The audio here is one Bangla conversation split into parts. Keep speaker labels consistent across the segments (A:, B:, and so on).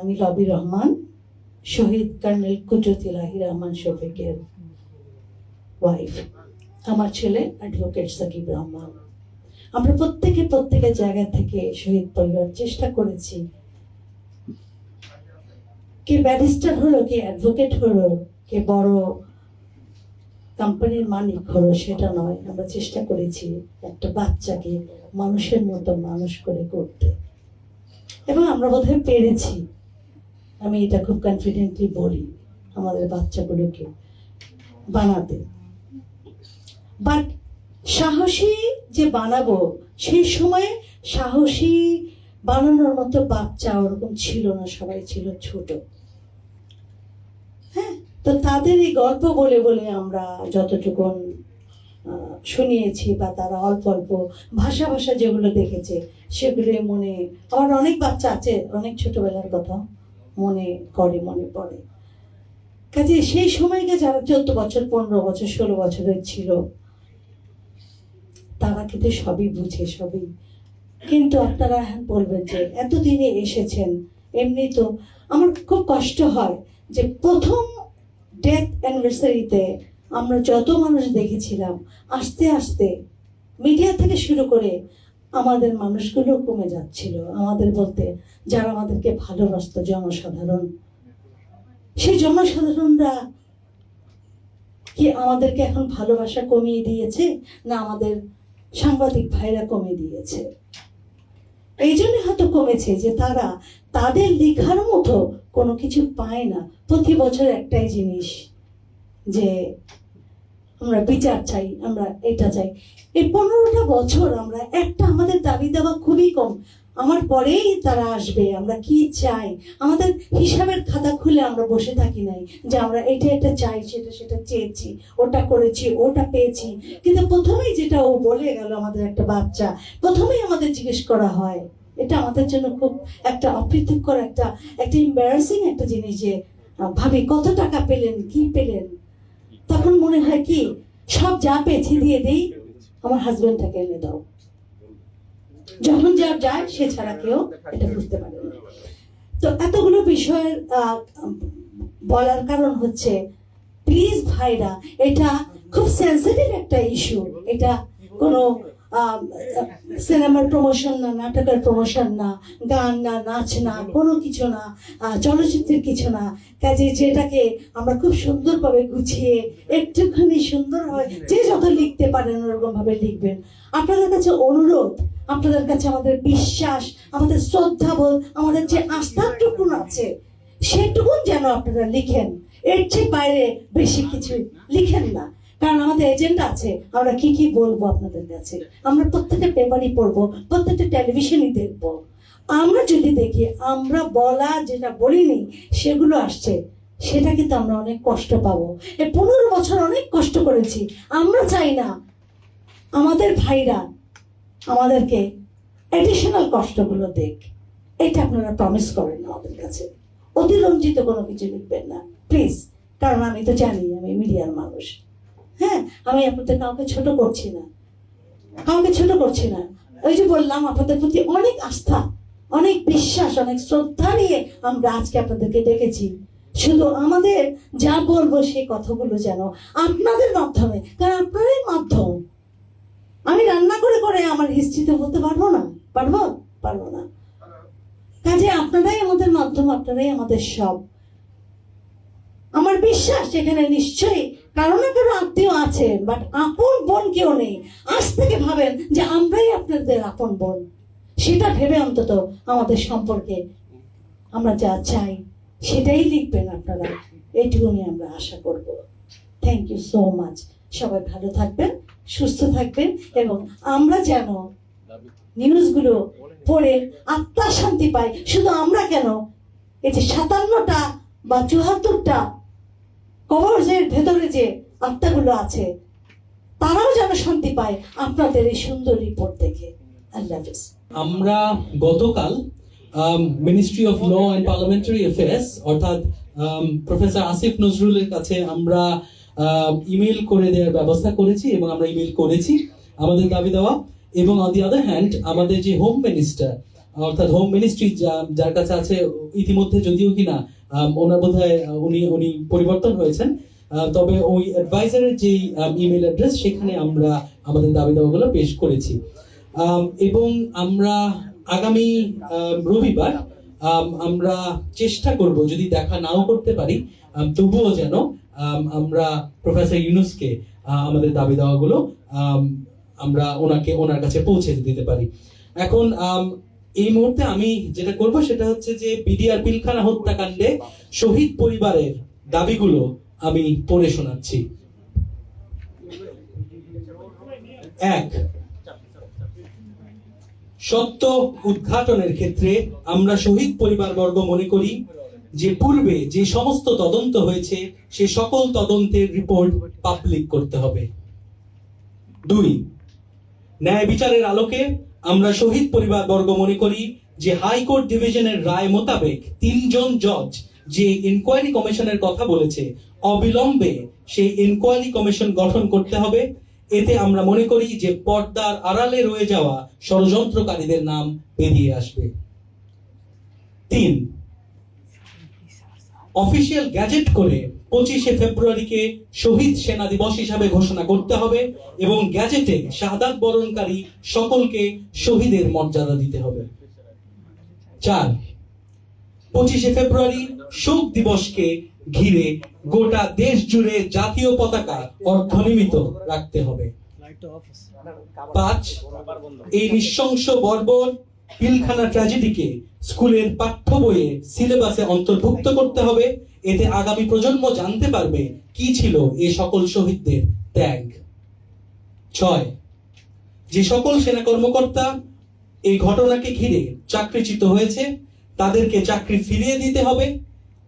A: আমি রবি রহমান, শহীদ কর্নেল কুদরতিলাহি রহমান শফিকের ওয়াইফ আমার ছেলে অ্যাডভোকেট সাকিব রহমান। আমরা প্রত্যেকে প্রত্যেকের জায়গা থেকে শহীদ পরিবার চেষ্টা করেছি। কে ব্যারিস্টার হলো, কে অ্যাডভোকেট হলো, কে বড় কোম্পানির মালিক হলো, সেটা নয়। আমরা চেষ্টা করেছি একটা বাচ্চাকে মানুষের মতো মানুষ করে করতে এবং আমরা বোধহয় পেরেছি। আমি এটা খুব কনফিডেন্টলি বলি আমাদের বাচ্চাগুলোকে বানাতে। বাট সাহসী যে বানাবো, সেই সময় সাহসী বানানোর মতো বাচ্চা ওরকম ছিল না, সবাই ছিল ছোট। হ্যাঁ তো তাদের এই গল্প বলে বলে আমরা যতটুকুন শুনিয়েছি বা তারা অল্প অল্প ভাষা ভাষা যেগুলো দেখেছে সেগুলো মনে আমার অনেক বাচ্চা আছে, অনেক ছোটবেলার কথা। মনে করে, মনে পড়ে। কাজে সেই সময়কে যারা চোদ্দ বছর, পনেরো বছর, ষোলো বছরের ছিল, তারা কিন্তু সবই বুঝে, সবই। কিন্তু আপনারা এখন বলবেন যে, এতদিনে এসেছেন, এমনি তো আমার খুব কষ্ট হয় যে প্রথম ডেথ অ্যানিভার্সারিতে আমরা যত মানুষ দেখেছিলাম, আস্তে আস্তে মিডিয়া থেকে শুরু করে আমাদের মানুষগুলো কমে যাচ্ছিল। আমাদের বলতে, যারা আমাদেরকে ভালোবাসত, জনসাধারণ। সেই জনসাধারণরা কি আমাদেরকে এখন ভালোবাসা কমিয়ে দিয়েছে, না আমাদের সাংবাদিক ভাইরা কমিয়ে দিয়েছে? এই জন্য হয়তো কমেছে যে তারা তাদের লেখার মতো কোনো কিছু পায় না। প্রতি বছর একটাই জিনিস, যে আমরা বিচার চাই, আমরা এটা চাই। এই পনেরোটা বছর আমরা, একটা আমাদের দাবি দেওয়া খুবই কম। আমার পরেই তারা আসবে, আমরা কি চাই? আমাদের হিসাবের খাতা খুলে আমরা বসে থাকি নাই যে আমরা এটা এটা চাই, সেটা সেটা চেয়েছি, ওটা করেছি, ওটা পেয়েছি। কিন্তু প্রথমেই যেটা ও বলে গেল আমাদের একটা বাচ্চা, প্রথমেই আমাদের জিজ্ঞেস করা হয়। এটা আমাদের জন্য খুব একটা অপ্রীতিকর, একটা একটা এম্বারাসিং একটা জিনিস যে ভাবি কত টাকা পেলেন, কি পেলেন? তখন মনে হয় কি, সব যা পেয়েছি দিয়ে দিই, আমার হাজবেন্ডটাকে এনে দাও। যখন যা যায়, সে ছাড়া কেউ এটা বুঝতে পারে তো এতগুলো বিষয়ের বলার কারণ হচ্ছে প্লিজ ভাইরা, এটা খুব সেন্সিটিভ একটা ইস্যু এটা কোনো সিনেমার প্রমোশন না, নাটকের প্রমোশন না, গান না, নাচ না, কোনো কিছু না চলচ্চিত্রের কিছু না। কাজে যেটাকে আমরা খুব সুন্দরভাবে গুছিয়ে, একটুখানি সুন্দর হয়, যে যত লিখতে পারেন ওরকম ভাবে লিখবেন। আপনাদের কাছে অনুরোধ, আপনাদের কাছে আমাদের বিশ্বাস, আমাদের শ্রদ্ধাবোধ আমাদের যে আস্থাটুকুন আছে, সেটুকুন যেন আপনারা লিখেন। এর চেয়ে বাইরে বেশি কিছু লিখেন না। কারণ আমাদের এজেন্ডা আছে, আমরা কি কি বলব আপনাদের কাছে? আমরা প্রত্যেকটা পেপারই পড়ব, প্রত্যেকটা টেলিভিশনই দেখব। আমরা যদি দেখি, আমরা বলা যেটা বলিনি, সেগুলো আসছে। সেটা কিন্তু আমরা অনেক কষ্ট পাবো। এই পনেরো বছর অনেক কষ্ট করেছি। আমরা চাই না আমাদের ভাইরা আমাদেরকে অ্যাডিশনাল কষ্টগুলো দেখ। এটা আপনারা প্রমিস করেন আমাদের কাছে। অতিরঞ্জিত কোনো কিছু লিখবেন না। প্লিজ কারণ আমি তো জানি, আমি মিডিয়ার মানুষ। হ্যাঁ আমি আপনাদের কাউকে ছোট করছি না। কাউকে ছোট করছি না। ওই যে বললাম, আপনাদের প্রতি অনেক আস্থা, অনেক বিশ্বাস, অনেক শ্রদ্ধা নিয়ে আমরা আজকে আপনাদেরকে ডেকেছি। শুধু আমাদের যা বলব সেই কথাগুলো যেন আপনাদের মাধ্যমে, কারণ আপনারাই মাধ্যম। আমি রান্না করে করে আমার হিস্ট্রিতে বলতে পারব না? পারব? পারব না। কাজে আপনারাই আমাদের মাধ্যম, আপনারাই আমাদের সব। আমার বিশ্বাস এখানে নিশ্চয়ই কারও না কারও আত্মীয় আছে বাট আপন বোন কেউ নেই। আজ থেকে ভাবেন যে আমরাই আপনাদের আপন বোন। সেটা ভেবে অন্তত আমাদের সম্পর্কে আমরা যা চাই, সেটাই লিখবেন আপনারা। এইটুকুনি আমরা আশা করব। থ্যাংক ইউ সো মাচ সবাই ভালো থাকবেন, সুস্থ থাকবেন, এবং আমরা যেন নিউজগুলো পড়ে আত্মা শান্তি পাই। শুধু আমরা কেন, এই যে সাতান্নটা বা চুয়াত্তরটা কবরের ভেতরে যে আত্মাগুলো আছে, তারাও যেন শান্তি পায় আপনাদের এই সুন্দর রিপোর্ট দেখে।
B: আমরা গতকাল ministry of law and parliamentary affairs অর্থাৎ প্রফেসর আসিফ নজরুলের কাছে আমরা ইমেল করে দেওয়ার ব্যবস্থা করেছি এবং আমরা ইমেল করেছি আমাদের দাবি দেওয়া। এবং অন দি আদার হ্যান্ড আমাদের যে হোম মিনিস্টার অর্থাৎ হোম মিনিস্ট্রি যার কাছে আছে, ইতিমধ্যে যদিও কিনা ওনার বোধ উনি উনি পরিবর্তন হয়েছেন। তবে ওই অ্যাডভাইজারের যে ইমেল অ্যাড্রেস সেখানে আমরা আমাদের দাবি দাওয়াগুলো পেশ করেছি। এবং আমরা আগামী রবিবার আম, আমরা চেষ্টা করব যদি দেখা নাও করতে পারি তবুও যেন আম, আমরা প্রফেসর ইউনুসকে আমাদের দাবি দাওয়াগুলো আম, আমরা ওনাকে ওনার কাছে পৌঁছে দিতে পারি। এখন এই মুহূর্তে আমি যেটা করব সেটা হচ্ছে যে বিডিআর পিলখানা হত্যাকাণ্ডে শহীদ পরিবারের দাবিগুলো আমি পড়ে শোনাচ্ছি। এক, সত্য উদ্ঘাটনের ক্ষেত্রে আমরা শহীদ পরিবারবর্গ মনে করি যে পূর্বে যে সমস্ত তদন্ত হয়েছে, সে সকল তদন্তের রিপোর্ট পাবলিক করতে হবে। দুই, ন্যায় বিচারের আলোকে আমরা শহীদ পরিবার বর্গ মনে করি যে হাইকোর্ট ডিভিশনের রায় মোতাবেক তিনজন জজ যে ইনকোয়ারি কমিশনের কথা বলেছে, অবিলম্বে সেই ইনকোয়ারি কমিশন গঠন করতে হবে। এতে আমরা মনে করি যে পর্দার আড়ালে রয়ে যাওয়া ষড়যন্ত্রকারীদের নাম বেরিয়ে আসবে। তিন অফিসিয়াল গ্যাজেট করে পঁচিশে ফেব্রুয়ারিকে শহীদ সেনা দিবস হিসাবে ঘোষণা করতে হবে এবং গ্যাজেটে শাহাদাত বরণকারী সকলকে শহীদের মর্যাদা দিতে হবে। চার পঁচিশে ফেব্রুয়ারি শোক দিবসকে ঘিরে গোটা দেশ জুড়ে জাতীয় পতাকা অর্ধনিমিত রাখতে হবে। পাঁচ এই নৃশংস বর্বর পিলখানা ট্র্যাজেডিকে স্কুলের পাঠ্য বইয়ে সিলেবাসে অন্তর্ভুক্ত করতে হবে। এতে আগামী প্রজন্ম জানতে পারবে কি ছিল এ সকল শহীদদের ত্যাগ। ছয়, যে সকল সেনা কর্মকর্তা এই ঘটনাকে ঘিরে চাকরিচ্যুত হয়েছে, তাদেরকে চাকরি ফিরিয়ে দিতে হবে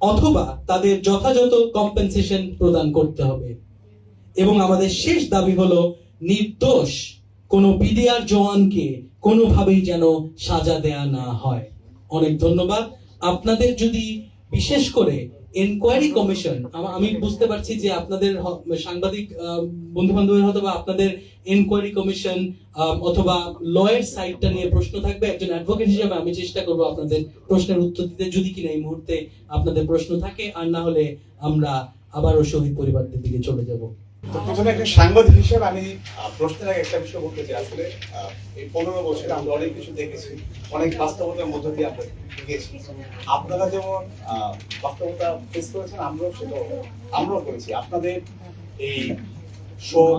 B: অথবা তাদের যথাযথ কম্পেনসেশন প্রদান করতে হবে। এবং আমাদের শেষ দাবি হলো, নির্দোষ কোনো বিডিআর জওয়ানকে কোনোভাবেই যেন সাজা দেয়া না হয়। অনেক ধন্যবাদ। আপনাদের যদি বিশেষ করে এনকোয়ারি কমিশন আমি বুঝতে পারছি যে আপনাদের সাংবাদিক বন্ধু বান্ধবের হয়তো বা আপনাদের এনকোয়ারি কমিশন অথবা লয়ের সাইডটা নিয়ে প্রশ্ন থাকবে। একজন অ্যাডভোকেট হিসেবে আমি চেষ্টা করব আপনাদের প্রশ্নের উত্তর দিতে। যদি কিনা এই মুহূর্তে আপনাদের প্রশ্ন থাকে, আর না হলে আমরা আবারও শহীদ পরিবারদের দিকে চলে যাব।
C: তো প্রথমে একটা সাংবাদিক হিসেবে আমি প্রশ্নের আগে একটা বিষয় বলতে চাই। আসলে এই পনেরো বছরে আমরা অনেক কিছু দেখেছি, অনেক বাস্তবতার মধ্য দিয়ে আমরা গেছি আপনারা যেমন বাস্তবতা ফেস করেছেন, আমরাও সেটা, আমরাও করেছি। আপনাদের এই শোক,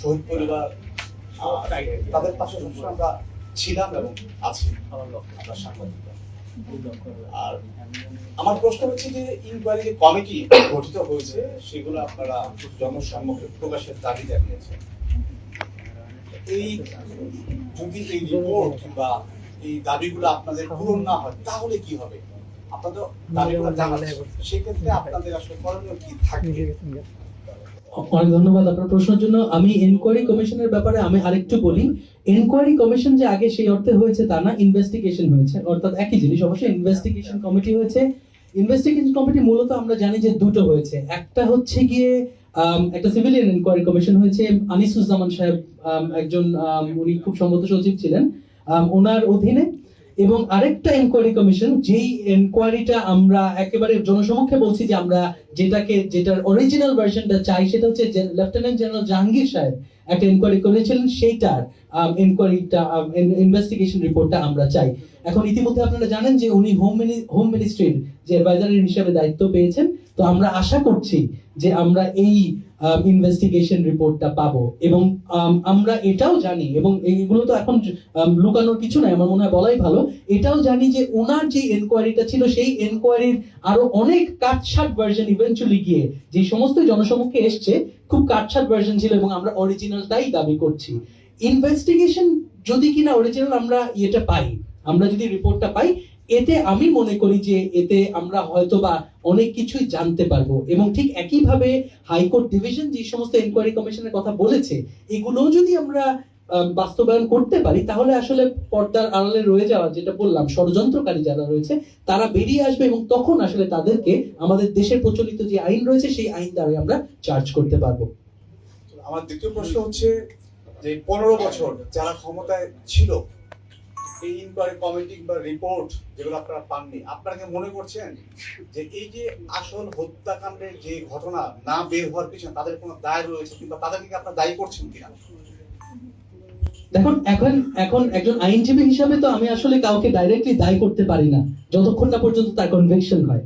C: শহীদ পরিবার তাদের পাশে সবসময় আমরা ছিলাম এবং আছি, আমার লক্ষ্য, আমরা সাংবাদিকরা আর আমার প্রশ্ন হচ্ছে যে ইনকোয়ারি যে কমিটি গঠিত হয়েছে, সেগুলো আপনারা জনসম্মুখে প্রকাশের দাবি জানিয়েছেন। এই যদি এই রিপোর্ট কিংবা এই দাবিগুলো আপনাদের পূরণ না হয়, তাহলে কি হবে? আপনাদের দাবিগুলো জানাচ্ছেন সেক্ষেত্রে আপনাদের আসলে করণীয় কি থাকবে
B: অনেক ধন্যবাদ আপনার প্রশ্নের জন্য। আমি এনকোয়ারি কমিশনের ব্যাপারে আমি আরেকটু বলি। এনকোয়ারি কমিশন যে আগে সেই অর্থে হয়েছে তা না ইনভেস্টিগেশন হয়েছে। অর্থাৎ একই জিনিস, অবশ্যই ইনভেস্টিগেশন কমিটি হয়েছে। ইনভেস্টিগেশন কমিটি মূলত আমরা জানি যে দুটো হয়েছে। একটা হচ্ছে গিয়ে একটা সিভিলিয়ান এনকোয়ারি কমিশন হয়েছে। আনিসুজ্জামান সাহেব একজন উনি খুব সম্মত সচিব ছিলেন। ওনার অধীনে এবং আরেকটা এনকোয়ারি কমিশন যেই এনকোয়ারিটা আমরা একেবারে জনসমক্ষে বলছি যে আমরা যেটাকে, যেটার অরিজিনাল ভার্সনটা চাই, সেটা হচ্ছে লেফটেন্যান্ট জেনারেল জাহাঙ্গীর সাহেব একটা এনকোয়ারি করেছিলেন, সেইটার এনকোয়ারিটা ইনভেস্টিগেশন রিপোর্টটা আমরা চাই। এখন ইতিমধ্যে আপনারা জানেন যে উনি হোম হোম মিনিস্ট্রির যে অ্যাডভাইজার হিসেবে দায়িত্ব পেয়েছেন। তো আমরা আশা করছি যে আমরা এই ইনভেস্টিগেশন রিপোর্টটা পাবো। এবং আমরা এটাও জানি, এবং এইগুলো তো এখন লুকানোর কিছু নাই, আমার মনে হয় বলাই ভালো। এটাও জানি যে ওনার যে এনকোয়ারিটা ছিল, সেই এনকোয়ারির আরও অনেক কাটছাট ভার্সন ইভেন্চুয়ালি গিয়ে, যে সমস্ত জনসমক্ষে এসছে, খুব কাটছাট ভার্সন ছিল এবং আমরা অরিজিনালটাই দাবি করছি। ইনভেস্টিগেশন যদি কিনা অরিজিনাল আমরা ইয়েটা পাই, আমরা যদি রিপোর্টটা পাই এতে আমি মনে করি যে এতে আমরা হয়তো বা অনেক কিছুই জানতে পারব। এবং ঠিক একইভাবে হাইকোর্ট ডিভিশন যে সমস্ত এনকোয়ারি কমিশনের কথা বলেছে, এগুলোও যদি আমরা বাস্তবায়ন করতে পারি, তাহলে আসলে পর্দার আড়ালে রয়ে যাওয়া, যেটা বললাম, ষড়যন্ত্রকারী যারা রয়েছে, তারা বেরিয়ে আসবে এবং তখন আসলে তাদেরকে আমাদের দেশের প্রচলিত যে আইন রয়েছে, সেই আইন দ্বারা আমরা চার্জ করতে পারব।
C: আমার দ্বিতীয় প্রশ্ন হচ্ছে যে পনেরো বছর যারা ক্ষমতায় ছিল এই ইনকোয়ারি কমিটি বা রিপোর্ট যেগুলো আপনারা পাননি, আপনারা মনে করছেন যে এই যে আসল হত্যাকাণ্ডের যে ঘটনা না বের হওয়ার পিছনে তাদের কোনো দায় রয়েছে কিংবা তাদেরকে আপনারা দায়ী করছেন কিনা?
B: দেখুন, এখন এখন একজন আইনজীবী হিসাবে তো আমি আসলে কাউকে ডাইরেক্টলি দায়ী করতে পারি না, যতক্ষণ না পর্যন্ত তার কনভিকশন হয়।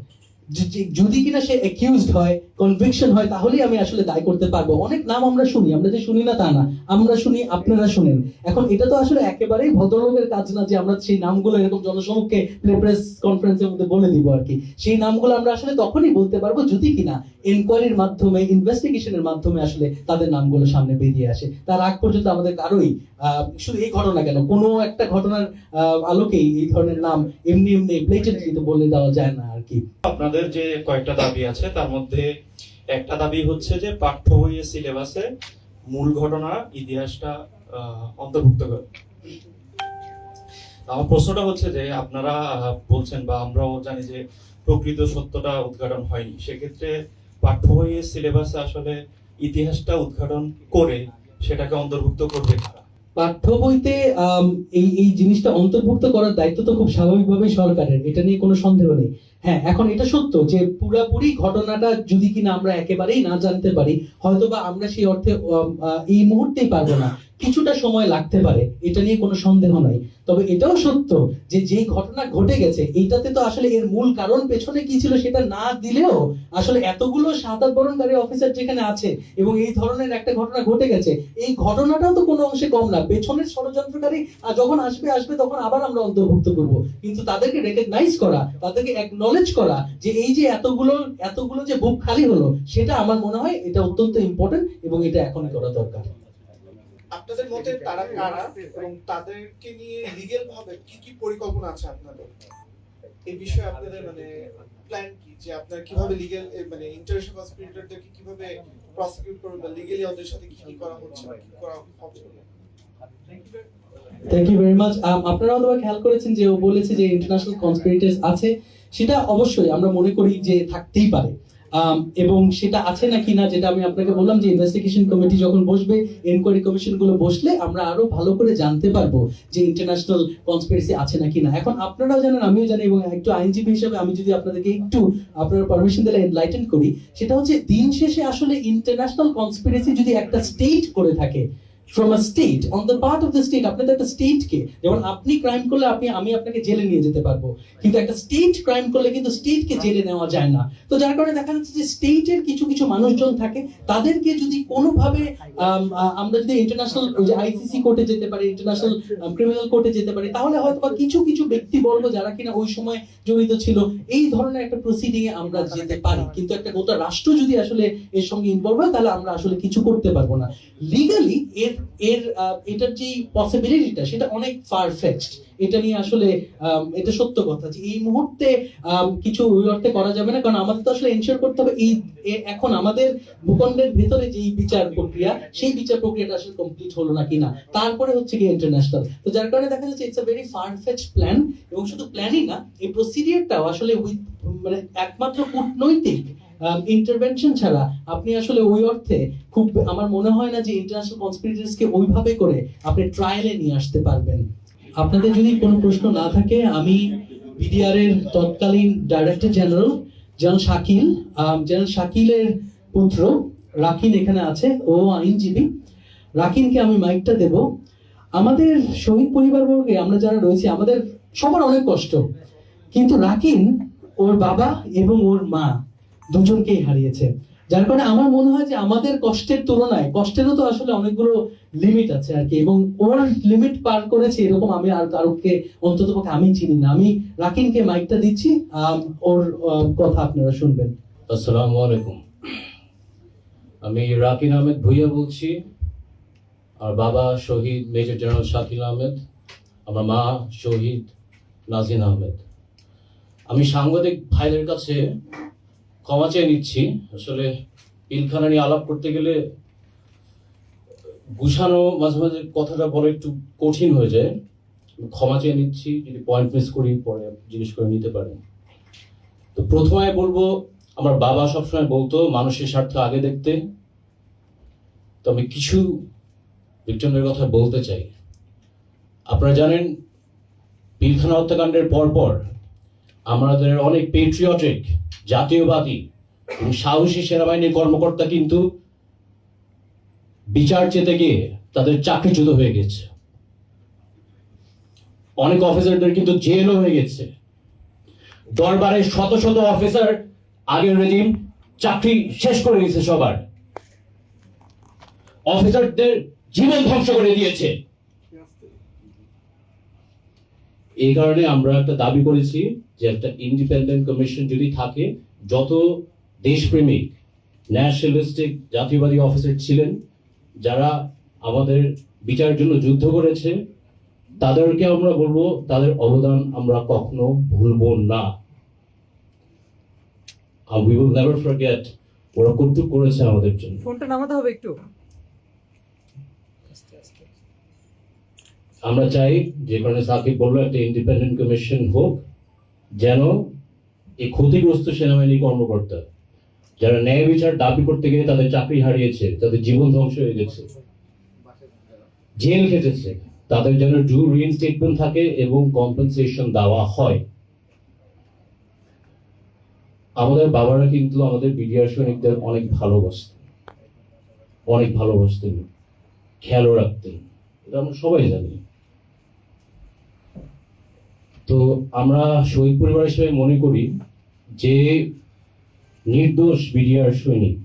B: যদি কিনা সে অ্যাকিউজড হয় কনভিকশন হয়, তাহলেই আমি আসলে দায় করতে পারব। অনেক নাম আমরা শুনি, আমরা যে শুনি না তা না, আমরা শুনি, আপনারা শুনেন। এখন এটা তো আসলে একেবারেই ভদ্রলোকের কাজ না যে আমরা সেই নামগুলো এরকম জনসমক্ষে প্রেস কনফারেন্সের মধ্যে বলে দিব আর কি। সেই নামগুলো আমরা আসলে তখনই বলতে পারব যদি কিনা এনকোয়ারির মাধ্যমে ইনভেস্টিগেশনের মাধ্যমে আসলে তাদের নামগুলো সামনে বেরিয়ে আসে। তার আগ পর্যন্ত আমাদের কারোই শুধু এই ঘটনা কেন? কোনো একটা ঘটনার আলোকেই এই ধরনের নাম এমনি এমনি ব্লেটেন্টলি তো বলে দেওয়া যায় না আর কি।
D: আপনাদের যে কয়েকটা দাবি আছে, তার মধ্যে একটা দাবি হচ্ছে যে পাঠ্য বইয়ের সিলেবাসে মূল ঘটনা, ইতিহাসটা অন্তর্ভুক্ত করে। আমার প্রশ্নটা হচ্ছে যে আপনারা বলছেন বা আমরাও জানি যে প্রকৃত সত্যটা উদ্ঘাটন হয়নি। সেক্ষেত্রে পাঠ্য বইয়ের সিলেবাসে আসলে ইতিহাসটা উদ্ঘাটন করে সেটাকে অন্তর্ভুক্ত করবে কারা?
B: পাঠ্য বইতে এই এই জিনিসটা অন্তর্ভুক্ত করার দায়িত্ব তো খুব স্বাভাবিকভাবেই সরকারের, এটা নিয়ে কোনো সন্দেহ নেই। হ্যাঁ এখন এটা সত্য যে পুরাপুরি ঘটনাটা যদি কিনা আমরা একেবারেই না জানতে পারি, হয়তোবা আমরা সেই অর্থে এই মুহূর্তেই পারব না। কিছুটা সময় লাগতে পারে, এটা নিয়ে কোনো সন্দেহ নাই। তবে এটাও সত্য যে যেই ঘটনা ঘটে গেছে, এইটাতে তো আসলে এর মূল কারণ পেছনে কি ছিল সেটা না দিলেও আসলে এতগুলো সাঁতার বরণকারী অফিসার যেখানে আছে এবং এই ধরনের একটা ঘটনা ঘটে গেছে, এই ঘটনাটাও তো কোনো অংশে কম না। পেছনের ষড়যন্ত্রকারী যখন আসবে আসবে, তখন আবার আমরা অন্তর্ভুক্ত করব। কিন্তু তাদেরকে রেকগনাইজ করা, তাদেরকে অ্যাকনলেজ করা যে এই যে এতগুলো এতগুলো যে বুক খালি হলো, সেটা আমার মনে হয় এটা অত্যন্ত ইম্পর্টেন্ট এবং এটা এখনই করা দরকার।
E: আপনাদের মতে তারা কারা এবং তাদেরকে নিয়ে লিগেল ভাবে কি কি পরিকল্পনা আছে আপনাদের? এই বিষয়ে আপনাদের মানে প্ল্যান কি? যে আপনারা কীভাবে লিগেল মানে ইন্টারন্যাশনাল কনস্পিরেটরদেরকে কীভাবে প্রসিকিউট করবেন বা লিগেলি ওদের সাথে কি কি করা হচ্ছে কি করা হবে?
B: থ্যাংক ইউ ভেরি মাচ আপনারা হয়তো খেয়াল করেছেন যে ও বলেছে যে ইন্টারন্যাশনাল কনস্পিরেটর্স আছে। সেটা অবশ্যই আমরা মনে করি যে থাকতেই পারে। এবং সেটা আছে নাকি না যেটা আমি আপনাকে বললাম যে ইনভেস্টিগেশন কমিটি যখন বসবে এনকোয়ারি কমিশনগুলো বসলে আমরা আরও ভালো করে জানতে পারব যে ইন্টারন্যাশনাল কনস্পিরেসি আছে নাকি না। এখন আপনারাও জানেন, আমিও জানি, এবং একটু আইনজীবী হিসেবে আমি যদি আপনাদেরকে একটু আপনার পারমিশন দিলে এনলাইটেন করি, সেটা হচ্ছে দিন শেষে আসলে ইন্টারন্যাশনাল কনস্পিরেসি যদি একটা স্টেট করে থাকে from a state on the part of the state আপনি একটা স্টেটকে যেমন আপনি ক্রাইম করলে আপনি, আমি আপনাকে জেলে নিয়ে যেতে পারব। কিন্তু একটা স্টেট ক্রাইম করলে কিন্তু স্টেটকে জেলে নেওয়া যায় না। তো যার কারণে দেখা যাচ্ছে যে স্টেটের কিছু কিছু মানুষজন থাকে, তাদেরকে যদি কোনোভাবে আমরা যদি ইন্টারন্যাশনাল আইসিসি কোর্টে যেতে পারি ইন্টারন্যাশনাল ক্রিমিনাল কোর্টে যেতে পারি, তাহলে হয়তো বা কিছু কিছু ব্যক্তিবর্গ যারা কিনা ওই সময় জড়িত ছিল, এই ধরনের একটা প্রসিডিং এ আমরা যেতে পারি। কিন্তু একটা গোটা রাষ্ট্র যদি আসলে এর সঙ্গে ইনভলভ হয়, তাহলে আমরা আসলে কিছু করতে পারব না। লিগালি এর এর এটার যে পসিবিলিটিটা সেটা অনেক ফার ফেক্সড এটা নিয়ে আসলে এটা সত্য কথা যে এই মুহূর্তে কিছু ওই অর্থে করা যাবে না। কারণ আমাদের তো আসলে এনশিওর করতে হবে এই এখন আমাদের ভূখণ্ডের ভেতরে যেই বিচার প্রক্রিয়া, সেই বিচার প্রক্রিয়াটা আসলে কমপ্লিট হলো না কিনা। তারপরে হচ্ছে কি ইন্টারন্যাশনাল তো যার কারণে দেখা যাচ্ছে it's a very far fetch plan এবং শুধু প্ল্যানই না, এই প্রসিডিয়ারটাও আসলে উইথ মানে একমাত্র কূটনৈতিক ইন্টারভেনশন ছাড়া আপনি আসলে ওই অর্থে খুব আমার মনে হয় না যে ইন্টারন্যাশনাল কনস্পিরেটরসকে ওইভাবে করে আপনি ট্রায়ালে নিয়ে আসতে পারবেন। আপনাদের যদি কোনো প্রশ্ন না থাকে আমি বিডিআর এর তৎকালীন ডাইরেক্টর জেনারেল জেনারেল শাকিল আম, জেনারেল শাকিলের পুত্র রাকিন এখানে আছে ও আইনজীবী। রাকিনকে আমি মাইকটা দেব। আমাদের শহীদ পরিবারবর্গে আমরা যারা রয়েছি আমাদের সবার অনেক কষ্ট। কিন্তু রাকিন ওর বাবা এবং ওর মা দুজনকেই হারিয়েছে। যার কারণে আমার মনে হয় যে আমাদের কষ্টের তুলনায়, কষ্টেরও তো আসলে অনেকগুলো লিমিট আছে আর কি, এবং ওর লিমিট পার করেছে এরকম আমি আর কারোকে, অন্তত পক্ষে আমি চিনি না। আমি রাকিনকে মাইকটা দিচ্ছি ওর কথা আপনারা শুনবেন।
F: আসসালামু আলাইকুম। আমি রাকিন আহমেদ ভুইয়া বলছি। আর বাবা শহীদ মেজর জেনারেল শাকিল আহমেদ, আমার মা শহীদ নাজিন আহমেদ। আমি সাংবাদিক ভাইদের কাছে ক্ষমা চেয়ে নিচ্ছি। আসলে পিলখানা নিয়ে আলাপ করতে গেলে বুঝানো মাঝে মাঝে কথাটা বলা একটু কঠিন হয়ে যায়। ক্ষমা চেয়ে নিচ্ছি, যদি পয়েন্ট মিস করি, পরে জিজ্ঞেস করে নিতে পারেন। তো প্রথমে বলব, আমার বাবা সবসময় বলতো, মানুষের স্বার্থ আগে দেখতে। তো আমি কিছু ভিক্টিমদের কথা বলতে চাই। আপনারা জানেন, পিলখানা হত্যাকাণ্ডের পরপর আমাদের অনেক পেট্রিয়টিক জাতীয়বাদী সাহসী সেনাবাহিনীর কর্মকর্তা কিন্তু বিচার চেতে গিয়ে তাদের চাকরিচ্যুত হয়ে গেছে। অনেক অফিসারদের কিন্তু জেলও হয়ে গেছে। দরবারের শত শত অফিসার আগের রেজিম চাকরি শেষ করে দিয়েছে সবার। অফিসারদের জীবন ধ্বংস করে দিয়েছে। এই কারণে আমরা একটা দাবি করেছি যে একটা ইন্ডিপেন্ডেন্ট কমিশন যদি থাকে, যত দেশপ্রেমিক ন্যাশনালিস্টিক জাতীয়বাদী অফিসার ছিলেন, যারা আমাদের বিচারের জন্য যুদ্ধ করেছে, তাদেরকে আমরা বলব, তাদের অবদান আমরা কখনো ভুলবো না। উই উইল নেভার ফরগেট ওরা কর্তৃক করেছে আমাদের জন্য।
G: ফোনটা নামাতে হবে একটু।
F: আমরা চাই যে কারণে সাকিব বলল, একটা ইন্ডিপেন্ডেন্ট কমিশন হোক, যেন এই ক্ষতিগ্রস্ত সেনাবাহিনী কর্মকর্তা যারা ন্যায় বিচার দাবি করতে গিয়ে তাদের চাকরি হারিয়েছে, তাদের জীবন ধ্বংস হয়ে গেছে, জেল খেটেছে, তাদের যেন ডু রিইনস্টেটমেন্ট থাকে এবং কম্পেনসেশন দেওয়া হয়। আমাদের বাবারা কিন্তু আমাদের বিডিআর সৈনিকদের অনেক ভালোবাসতেন অনেক ভালোবাসতেন, খেয়ালও রাখতেন, এটা আমরা সবাই জানি। তো আমরা শহীদ পরিবার হিসেবে মনে করি যে নির্দোষ বিডিআর সৈনিক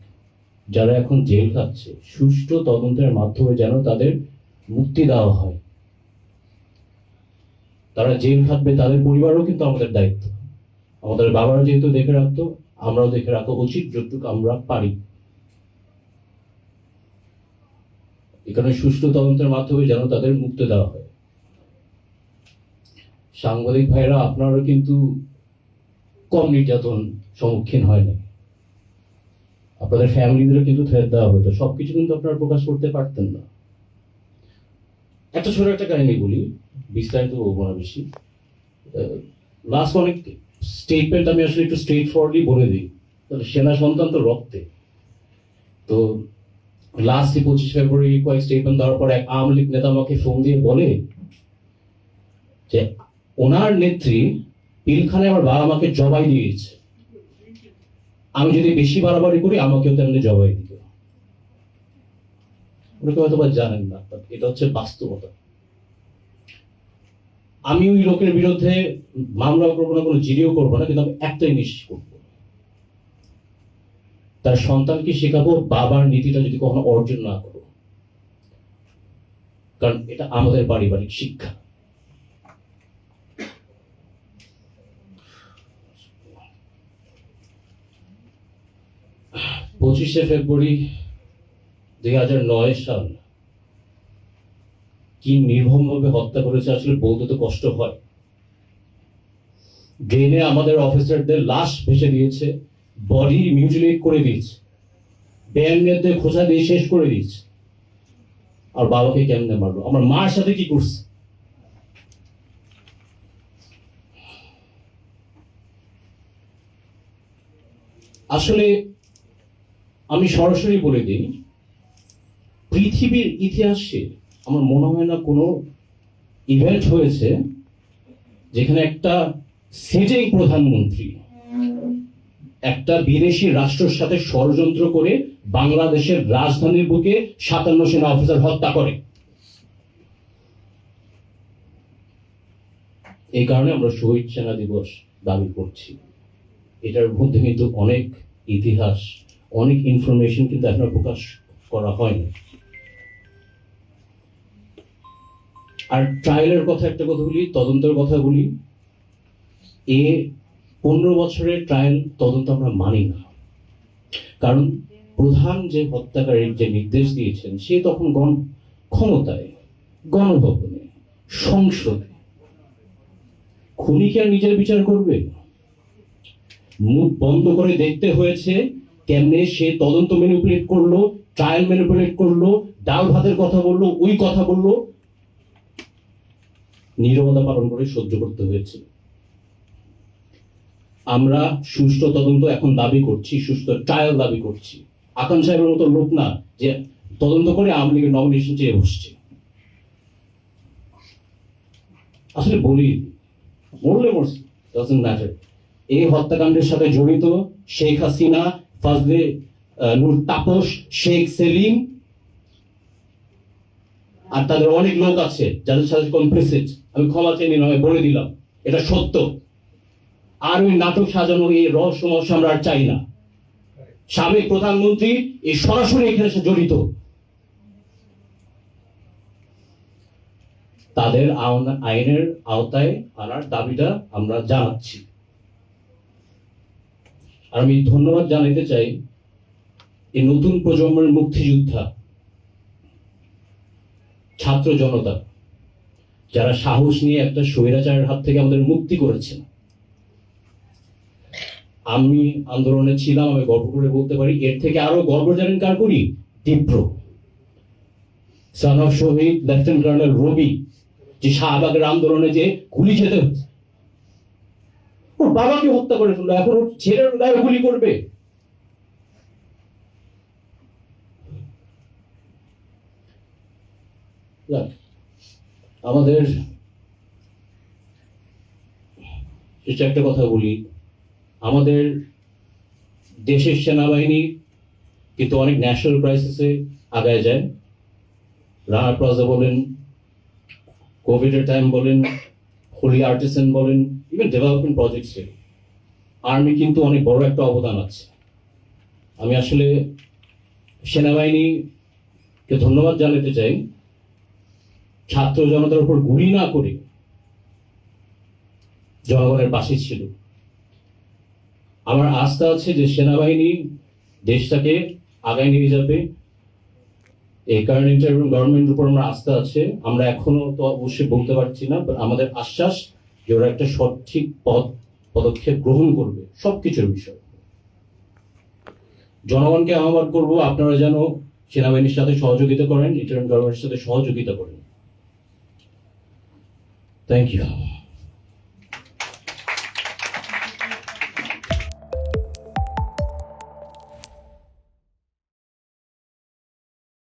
F: যারা এখন জেল খাচ্ছে, সুষ্ঠু তদন্তের মাধ্যমে যেন তাদের মুক্তি দেওয়া হয়। তারা জেল খাটবে তাদের পরিবারও কিন্তু আমাদের দায়িত্ব। আমাদের বাবারা যেহেতু দেখে রাখতো, আমরাও দেখে রাখা উচিত যতটুকু আমরা পারি। এখানে সুষ্ঠু তদন্তের মাধ্যমে যেন তাদের মুক্তি দেওয়া হয়। সাংবাদিক ভাইরা, আপনারও কিন্তু কম নির্যাতন সম্মুখীন হয় নাই আপনাদের ফ্যামিলিদেরও কিন্তু থ্রেট দেওয়া হতো। সবকিছু কিন্তু আপনারা প্রকাশ করতে পারতেন না। একটা ছোট একটা কাহিনী বলি, বিস্তারিত বলব না বেশি। লাস্ট অনেক স্টেটমেন্ট আমি আসলে একটু স্ট্রেট ফরওয়ার্ডলি বলে দিই। তাহলে সেনা সন্তান তো রক্তে। তো লাস্ট পঁচিশ ফেব্রুয়ারি কয়েক স্টেটমেন্ট দেওয়ার পর এক আওয়ামী লীগ নেতা আমাকে ফোন দিয়ে বলে যে ওনার নেত্রী পিলখানে আমার বাবা আমাকে জবাই দিয়েছে। আমি যদি বেশি বাড়াবাড়ি করি, আমাকেও তেমনি জবাই দিবে। ওনাকে হয়তো জানেন না এটা হচ্ছে বাস্তবতা। আমি ওই লোকের বিরুদ্ধে মামলা করব না, কোনো জিডিও করব না, কিন্তু আমি একটাই নিশ্চিত করব। তার সন্তানকে শেখাবো, বাবার নীতিটা যদি কখনো অর্জন না করো। কারণ এটা আমাদের পারিবারিক শিক্ষা। পঁচিশে ফেব্রুয়ারি দুই হাজার নয় সাল। কি নির্মমভাবে হত্যা করেছে আসলে বলতে তো কষ্ট হয়। ড্রেনে আমাদের অফিসারদের লাশ ভেসে দিয়েছে বডি মিউটিলেট করে দিয়েছে ব্যান্ডের খোঁচা দিয়ে শেষ করে দিয়েছে। আর বাবাকে কেমনে মারলো আমার মার সাথে কি করছে? আসলে আমি সরাসরি বলে দিই, পৃথিবীর ইতিহাসে আমার মনে হয় না কোনো ইভেন্ট হয়েছে যেখানে একটা সিটিং প্রধানমন্ত্রী একটা বিদেশি রাষ্ট্রের সাথে ষড়যন্ত্র করে বাংলাদেশের রাজধানীর বুকে সাতান্ন সেনা অফিসার হত্যা করে। এই কারণে আমরা শহীদ সেনা দিবস দাবি করছি। এটার মধ্যে কিন্তু অনেক ইতিহাস অনেক ইনফরমেশন কিন্তু এখনও প্রকাশ করা হয়নি। আর ট্রায়ালের কথা একটা কথা বলি, তদন্তের কথা বলি। এ পনেরো বছরের ট্রায়াল তদন্ত আমরা মানি না। কারণ প্রধান যে হত্যাকারীর যে নির্দেশ দিয়েছেন, সে তখন গণ ক্ষমতায়, গণভবনে, সংসদে। খুনি কি আর নিজের বিচার করবে? মুখ বন্ধ করে দেখতে হয়েছে কেমনে সে তদন্ত ম্যানিপুলেট করল ট্রায়াল ম্যানিপুলেট করল, ডাল ভাতের কথা বলল, ওই কথা বলল, নীরবতা পালন করে সহ্য করতে হয়েছে আমরা সুষ্ঠু তদন্ত এখন দাবি করছি, সুষ্ঠু ট্রায়াল দাবি করছি। আকান সাহেবের মতো লোক না যে তদন্ত করে আওয়ামী লীগের নমিনেশন চেয়ে বসছে। আসলে বলি, মরলে মরছে এই হত্যাকাণ্ডের সাথে জড়িত শেখ হাসিনা ফাজলে নূর তাপস, শেখ সেলিম আর তাদের অনেক লোক আছে যাদের সাথে কমপ্লিসিট আমি ক্ষমা চেয়ে নিলাম বলে দিলাম। এটা সত্য। আর ওই নাটক সাজানো, এই রহস্য মহস্য আমরা আর চাই না। সাবেক প্রধানমন্ত্রী, এই সরাসরি এখানে জড়িত। তাদের আইনের আওতায় আনার দাবিটা আমরা জানাচ্ছি। আর আমি ধন্যবাদ জানাতে চাই এই নতুন প্রজন্মের মুক্তিযোদ্ধা, ছাত্র জনতা, যারা সাহস নিয়ে একটা স্বৈরাচারের হাত থেকে আমাদের মুক্তি করেছেন। আমি আন্দোলনে ছিলাম, আমি গর্ব করে বলতে পারি, এর থেকে আরও গর্ব জানেন কার করি? তীব্র। সান অফ শহীদ লেফটেন্যান্ট কর্নেল রবি যে শাহবাগের আন্দোলনে যে গুলি খেতে হচ্ছে। ওর বাবাকে হত্যা করে ফেলল, এখন ওর ছেলের গায়ে গুলি করবে। আমাদের একটা কথা বলি। আমাদের দেশের সেনাবাহিনী কিন্তু অনেক ন্যাশনাল ক্রাইসিসে আগায় যায়। রানা প্লাজা বলেন, কোভিডের টাইম বলেন হোলি আর্টিসান বলেন ইভেন ডেভেলপমেন্ট প্রজেক্টসে আর্মি কিন্তু অনেক বড় একটা অবদান আছে। আমি আসলে সেনাবাহিনীকে ধন্যবাদ জানাতে চাই। ছাত্র জনতার উপর গুলি না করে জনগণের পাশে ছিল। আমার আস্থা আছে যে সেনাবাহিনী দেশটাকে আগায় নিয়ে যাবে। এই ইন্টারিম গভর্নমেন্টের উপর আমার আস্থা আছে। আমরা এখনও তো অবশ্যই বলতে পারছি না আমাদের আশ্বাস যে ওরা একটা সঠিক পদ পদক্ষেপ গ্রহণ করবে, সবকিছুর বিষয়। জনগণকে আহ্বান করব, আপনারা যেন সেনাবাহিনীর সাথে সহযোগিতা করেন ইন্টারিম গভর্নমেন্টের সাথে সহযোগিতা করেন। Thank you